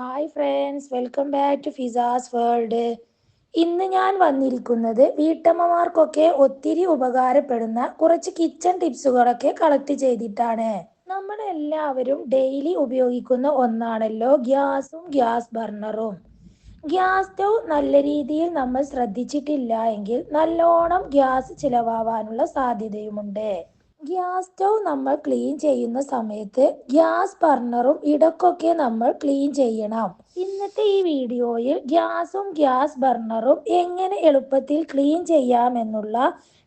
Hi friends welcome back to Fiza's world ഇന്ന് ഞാൻ വന്നിരിക്കുന്നത് വീട്ടമ്മമാർക്കൊക്കെ ഒത്തിരി ഉപകാരപ്പെടുന്ന കുറച്ച് കിച്ചൺ ടിപ്സുകളൊക്കെ കളക്ട് ചെയ്തിട്ടാണ്. നമ്മൾ എല്ലാവരും ഡെയിലി ഉപയോഗിക്കുന്ന ഒന്നാണല്ലോ ഗ്യാസും ഗ്യാസ് ബർണറും. ഗ്യാസ് സ്റ്റൗ നല്ല രീതിയിൽ നമ്മൾ ശ്രദ്ധിച്ചിട്ടില്ല എങ്കിൽ നല്ലോണം ഗ്യാസ് ചിലവാവാനുള്ള സാധ്യതയുമുണ്ട്. ഗ്യാസ് സ്റ്റൗ നമ്മൾ ക്ലീൻ ചെയ്യുന്ന സമയത്ത് ഗ്യാസ് ബർണറും ഇടക്കൊക്കെ നമ്മൾ ക്ലീൻ ചെയ്യണം. ഇന്നത്തെ ഈ വീഡിയോയിൽ ഗ്യാസും ഗ്യാസ് ബർണറും എങ്ങനെ എളുപ്പത്തിൽ ക്ലീൻ ചെയ്യാമെന്നുള്ള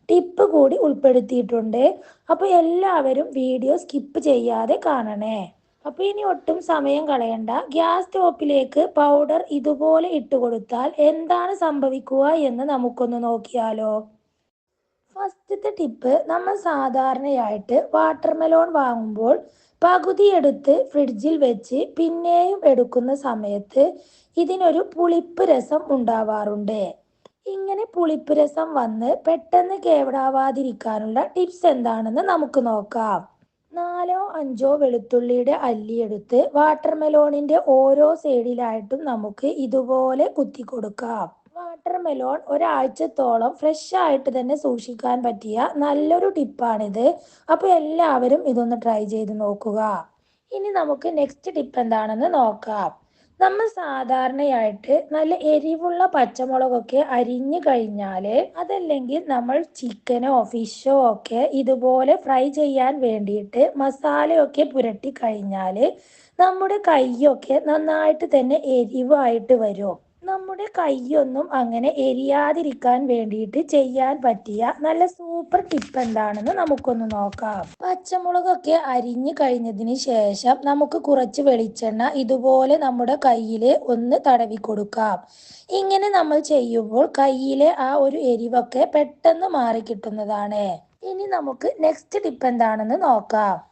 ടിപ്പ് കൂടി ഉൾപ്പെടുത്തിയിട്ടുണ്ട്. അപ്പോൾ എല്ലാവരും വീഡിയോ സ്കിപ്പ് ചെയ്യാതെ കാണണേ. അപ്പോൾ ഇനി ഒട്ടും സമയം കളയണ്ട. ഗ്യാസ് സ്റ്റോപ്പിലേക്ക് പൗഡർ ഇതുപോലെ ഇട്ട് കൊടുത്താൽ എന്താണ് സംഭവിക്കുക എന്ന് നമുക്കൊന്ന് നോക്കിയാലോ. ഫസ്റ്റത്തെ ടിപ്പ് നമ്മൾ സാധാരണയായിട്ട് വാട്ടർ മെലോൺ വാങ്ങുമ്പോൾ പകുതി എടുത്ത് ഫ്രിഡ്ജിൽ വെച്ച് പിന്നെയും എടുക്കുന്ന സമയത്ത് ഇതിനൊരു പുളിപ്പ് രസം ഉണ്ടാവാറുണ്ട്. ഇങ്ങനെ പുളിപ്പ് രസം വന്ന് പെട്ടെന്ന് കേവടാവാതിരിക്കാനുള്ള ടിപ്സ് എന്താണെന്ന് നമുക്ക് നോക്കാം. നാലോ അഞ്ചോ വെളുത്തുള്ളിയുടെ അല്ലിയെടുത്ത് വാട്ടർ മെലോണിന്റെ ഓരോ സൈഡിലായിട്ടും നമുക്ക് ഇതുപോലെ കുത്തി കൊടുക്കാം വാട്ടർ മെലോൺ ഒരാഴ്ചത്തോളം ഫ്രഷ് ആയിട്ട് തന്നെ സൂക്ഷിക്കാൻ പറ്റിയ നല്ലൊരു ടിപ്പാണിത്. അപ്പോൾ എല്ലാവരും ഇതൊന്ന് ട്രൈ ചെയ്ത് നോക്കുക. ഇനി നമുക്ക് നെക്സ്റ്റ് ടിപ്പ് എന്താണെന്ന് നോക്കാം. നമ്മൾ സാധാരണയായിട്ട് നല്ല എരിവുള്ള പച്ചമുളകൊക്കെ അരിഞ്ഞു കഴിഞ്ഞാൽ അതല്ലെങ്കിൽ നമ്മൾ ചിക്കനോ ഫിഷോ ഒക്കെ ഇതുപോലെ ഫ്രൈ ചെയ്യാൻ വേണ്ടിയിട്ട് മസാലയൊക്കെ പുരട്ടി കഴിഞ്ഞാൽ നമ്മുടെ കൈയൊക്കെ നന്നായിട്ട് തന്നെ എരിവായിട്ട് വരും. നമ്മുടെ കൈയൊന്നും അങ്ങനെ എരിയാതിരിക്കാൻ വേണ്ടിയിട്ട് ചെയ്യാൻ പറ്റിയ നല്ല സൂപ്പർ ടിപ്പ് എന്താണെന്ന് നമുക്കൊന്ന് നോക്കാം. പച്ചമുളകൊക്കെ അരിഞ്ഞു കഴിഞ്ഞതിന് ശേഷം നമുക്ക് കുറച്ച് വെളിച്ചെണ്ണ ഇതുപോലെ നമ്മുടെ കയ്യിൽ ഒന്ന് തടവി കൊടുക്കാം. ഇങ്ങനെ നമ്മൾ ചെയ്യുമ്പോൾ കയ്യിലെ ആ ഒരു എരിവൊക്കെ പെട്ടെന്ന് മാറി കിട്ടുന്നതാണ്. ഇനി നമുക്ക് നെക്സ്റ്റ് ടിപ്പ് എന്താണെന്ന് നോക്കാം.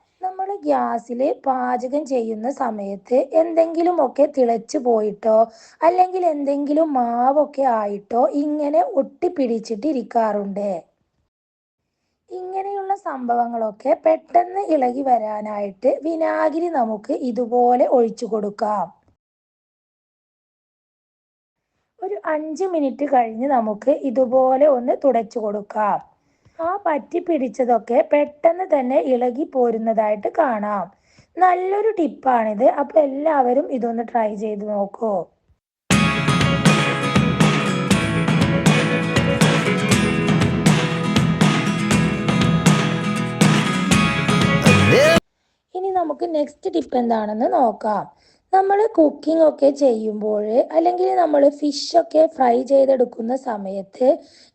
ഗ്യാസിൽ പാചകം ചെയ്യുന്ന സമയത്ത് എന്തെങ്കിലുമൊക്കെ തിളച്ചു പോയിട്ടോ അല്ലെങ്കിൽ എന്തെങ്കിലും മാവൊക്കെ ആയിട്ടോ ഇങ്ങനെ ഒട്ടിപ്പിടിച്ചിട്ടിരിക്കാറുണ്ട്. ഇങ്ങനെയുള്ള സംഭവങ്ങളൊക്കെ പെട്ടെന്ന് ഇളകി വരാനായിട്ട് വിനാഗിരി നമുക്ക് ഇതുപോലെ ഒഴിച്ചു കൊടുക്കാം. ഒരു അഞ്ച് മിനിറ്റ് കഴിഞ്ഞ് നമുക്ക് ഇതുപോലെ ഒന്ന് തുടച്ചു കൊടുക്കാം. ആ പറ്റി പിടിച്ചതൊക്കെ പെട്ടെന്ന് തന്നെ ഇളകി പോരുന്നതായിട്ട് കാണാം. നല്ലൊരു ടിപ്പാണിത്. അപ്പോൾ എല്ലാവരും ഇതൊന്ന് ട്രൈ ചെയ്ത് നോക്കൂ. ഇനി നമുക്ക് നെക്സ്റ്റ് ടിപ്പ് എന്താണെന്ന് നോക്കാം. നമ്മൾ കുക്കിംഗ് ഒക്കെ ചെയ്യുമ്പോൾ അല്ലെങ്കിൽ നമ്മൾ ഫിഷൊക്കെ ഫ്രൈ ചെയ്തെടുക്കുന്ന സമയത്ത്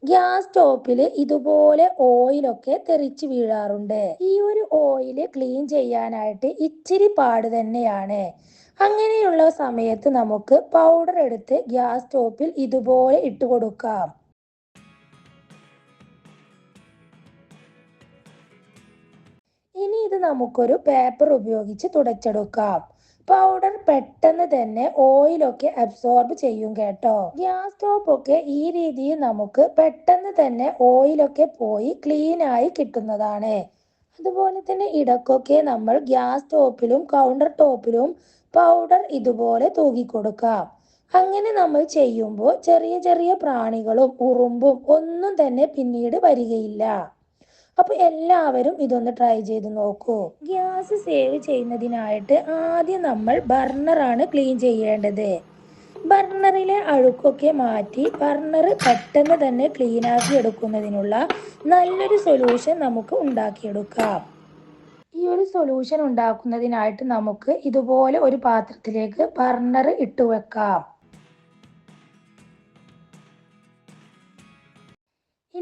ഗ്യാസ് സ്റ്റോപ്പിൽ ഇതുപോലെ ഓയിലൊക്കെ തെറിച്ച് വീഴാറുണ്ട്. ഈ ഒരു ഓയിൽ ക്ലീൻ ചെയ്യാനായിട്ട് ഇച്ചിരി പാട് തന്നെയാണ്. അങ്ങനെയുള്ള സമയത്ത് നമുക്ക് പൗഡർ എടുത്ത് ഗ്യാസ് സ്റ്റോപ്പിൽ ഇതുപോലെ ഇട്ട് കൊടുക്കാം. ഇനി ഇത് നമുക്കൊരു പേപ്പർ ഉപയോഗിച്ച് തുടച്ചെടുക്കാം. പൗഡർ പെട്ടെന്ന് തന്നെ ഓയിലൊക്കെ അബ്സോർബ് ചെയ്യും കേട്ടോ. ഗ്യാസ് സ്റ്റോപ്പ് ഒക്കെ ഈ രീതിയിൽ നമുക്ക് പെട്ടെന്ന് തന്നെ ഓയിലൊക്കെ പോയി ക്ലീൻ ആയി കിട്ടുന്നതാണ്. അതുപോലെ തന്നെ ഇടക്കൊക്കെ നമ്മൾ ഗ്യാസ് ടോപ്പിലും കൗണ്ടർ ടോപ്പിലും പൗഡർ ഇതുപോലെ തൂകിക്കൊടുക്കാം അങ്ങനെ നമ്മൾ ചെയ്യുമ്പോൾ ചെറിയ ചെറിയ പ്രാണികളും ഉറുമ്പും ഒന്നും തന്നെ പിന്നീട് വരികയില്ല. അപ്പൊ എല്ലാവരും ഇതൊന്ന് ട്രൈ ചെയ്ത് നോക്കൂ. ഗ്യാസ് സേവ് ചെയ്യുന്നതിനായിട്ട് ആദ്യം നമ്മൾ ബർണറാണ് ക്ലീൻ ചെയ്യേണ്ടത്. ബർണറിലെ അഴുക്കൊക്കെ മാറ്റി ബർണർ പെട്ടെന്ന് തന്നെ ക്ലീൻ ആക്കി എടുക്കുന്നതിനുള്ള നല്ലൊരു സൊല്യൂഷൻ നമുക്ക് ഉണ്ടാക്കിയെടുക്കാം. ഈ ഒരു സൊല്യൂഷൻ ഉണ്ടാക്കുന്നതിനായിട്ട് നമുക്ക് ഇതുപോലെ ഒരു പാത്രത്തിലേക്ക് ബർണർ ഇട്ട് വെക്കാം.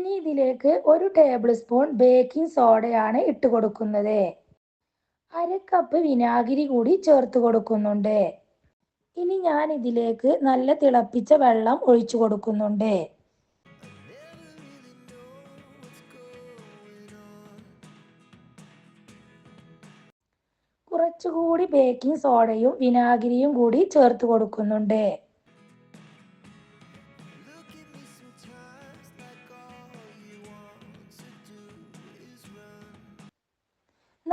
ഇനി ഇതിലേക്ക് ഒരു ടേബിൾ സ്പൂൺ ബേക്കിംഗ് സോഡയാണ് ഇട്ട് കൊടുക്കുന്നത്. അര കപ്പ് വിനാഗിരി കൂടി ചേർത്ത് കൊടുക്കുന്നുണ്ട്. ഇനി ഞാൻ ഇതിലേക്ക് നല്ല തിളപ്പിച്ച വെള്ളം ഒഴിച്ചു കൊടുക്കുന്നുണ്ട്. കുറച്ചുകൂടി ബേക്കിംഗ് സോഡയും വിനാഗിരിയും കൂടി ചേർത്ത് കൊടുക്കുന്നുണ്ട്.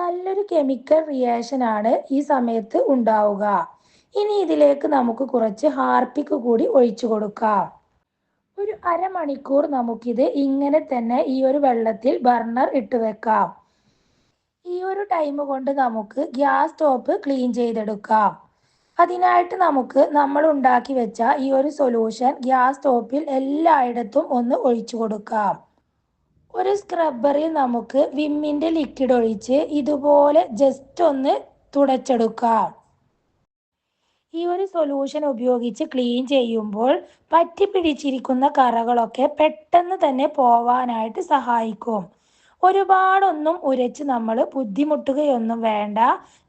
നല്ലൊരു കെമിക്കൽ റിയാക്ഷൻ ആണ് ഈ സമയത്ത് ഉണ്ടാവുക. ഇനി ഇതിലേക്ക് നമുക്ക് കുറച്ച് ഹാർപ്പിക്ക് കൂടി ഒഴിച്ചു കൊടുക്കാം. ഒരു അരമണിക്കൂർ നമുക്കിത് ഇങ്ങനെ തന്നെ ഈ ഒരു വെള്ളത്തിൽ ബർണർ ഇട്ട് വെക്കാം. ഈ ഒരു ടൈം കൊണ്ട് നമുക്ക് ഗ്യാസ് സ്റ്റോപ്പ് ക്ലീൻ ചെയ്തെടുക്കാം. അതിനായിട്ട് നമുക്ക് നമ്മൾ ഉണ്ടാക്കി വെച്ച ഈ ഒരു സൊല്യൂഷൻ ഗ്യാസ് സ്റ്റോപ്പിൽ എല്ലായിടത്തും ഒന്ന് ഒഴിച്ചു കൊടുക്കാം. ഒരു സ്ക്രബ്ബറിൽ നമുക്ക് വിമ്മിന്റെ ലിക്വിഡ് ഒഴിച്ച് ഇതുപോലെ ജസ്റ്റ് ഒന്ന് തുടച്ചെടുക്കാം. ഈ ഒരു സൊല്യൂഷൻ ഉപയോഗിച്ച് ക്ലീൻ ചെയ്യുമ്പോൾ പറ്റി പിടിച്ചിരിക്കുന്ന കറകളൊക്കെ പെട്ടെന്ന് തന്നെ പോവാനായിട്ട് സഹായിക്കും. ഒരുപാടൊന്നും ഉരച്ച് നമ്മൾ ബുദ്ധിമുട്ടുകയൊന്നും വേണ്ട.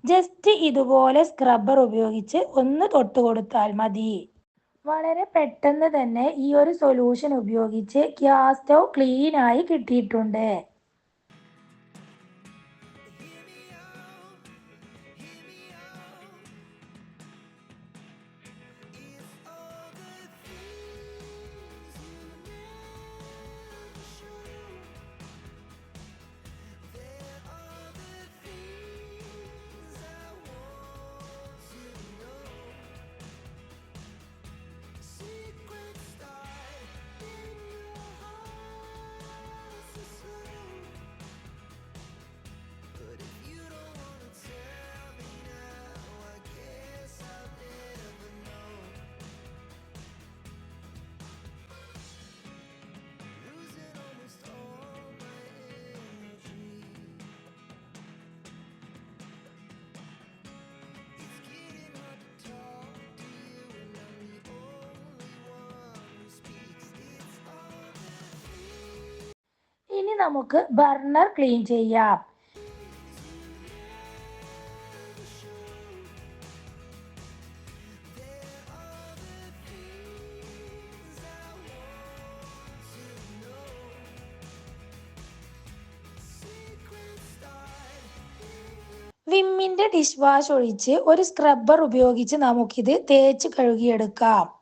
ജസ്റ്റ് ഇതുപോലെ സ്ക്രബ്ബർ ഉപയോഗിച്ച് ഒന്ന് തൊട്ട് കൊടുത്താൽ മതി. വളരെ പെട്ടെന്ന് തന്നെ ഈ ഒരു സൊല്യൂഷൻ ഉപയോഗിച്ച് ഗ്യാസ് സ്റ്റൗ ആയി കിട്ടിയിട്ടുണ്ട്. നമുക്ക് ബർണർ ക്ലീൻ ചെയ്യാം. വിമ്മിന്റെ ഡിഷ് വാഷ് ഒഴിച്ച് ഒരു സ്ക്രബ്ബർ ഉപയോഗിച്ച് നമുക്കിത് തേച്ച് കഴുകിയെടുക്കാം.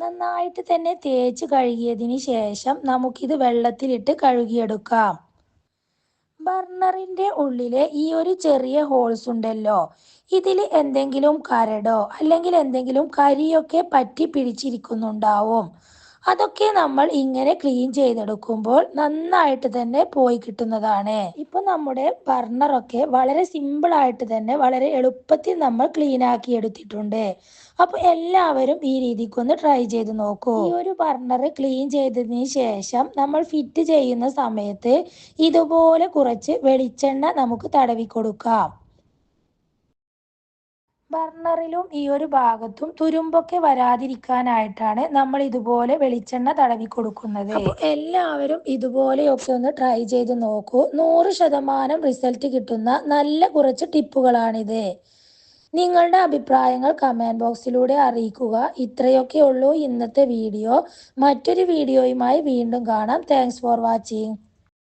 നന്നായിട്ട് തന്നെ തേച്ച് കഴുകിയതിന് ശേഷം നമുക്കിത് വെള്ളത്തിലിട്ട് കഴുകിയെടുക്കാം. ബർണറിന്റെ ഉള്ളിലെ ഈ ഒരു ചെറിയ ഹോൾസ് ഉണ്ടല്ലോ. ഇതിൽ എന്തെങ്കിലും കരടോ അല്ലെങ്കിൽ എന്തെങ്കിലും കരിയൊക്കെ പറ്റി പിടിച്ചിരിക്കുന്നുണ്ടാവും. അതൊക്കെ നമ്മൾ ഇങ്ങനെ ക്ലീൻ ചെയ്തെടുക്കുമ്പോൾ നന്നായിട്ട് തന്നെ പോയി കിട്ടുന്നതാണ്. ഇപ്പൊ നമ്മുടെ ബർണറൊക്കെ വളരെ സിമ്പിൾ ആയിട്ട് തന്നെ വളരെ എളുപ്പത്തിൽ നമ്മൾ ക്ലീൻ ആക്കി എടുത്തിട്ടുണ്ട്. അപ്പൊ എല്ലാവരും ഈ രീതിക്കൊന്ന് ട്രൈ ചെയ്ത് നോക്കൂ. ഈ ഒരു ബർണർ ക്ലീൻ ചെയ്തതിന് ശേഷം നമ്മൾ ഫിറ്റ് ചെയ്യുന്ന സമയത്ത് ഇതുപോലെ കുറച്ച് വെളിച്ചെണ്ണ നമുക്ക് തടവി കൊടുക്കാം. ബർണറിലും ഈ ഒരു ഭാഗത്തും തുരുമ്പൊക്കെ വരാതിരിക്കാനായിട്ടാണ് നമ്മൾ ഇതുപോലെ വെളിച്ചെണ്ണ തടവി കൊടുക്കുന്നത്. എല്ലാവരും ഇതുപോലെയൊക്കെ ഒന്ന് ട്രൈ ചെയ്ത് നോക്കൂ. നൂറ് ശതമാനം റിസൾട്ട് കിട്ടുന്ന നല്ല കുറച്ച് ടിപ്പുകളാണിത്. നിങ്ങളുടെ അഭിപ്രായങ്ങൾ കമന്റ് ബോക്സിലൂടെ അറിയിക്കുക. ഇത്രയൊക്കെ ഉള്ളൂ ഇന്നത്തെ വീഡിയോ മറ്റൊരു വീഡിയോയുമായി വീണ്ടും കാണാം. Thanks for watching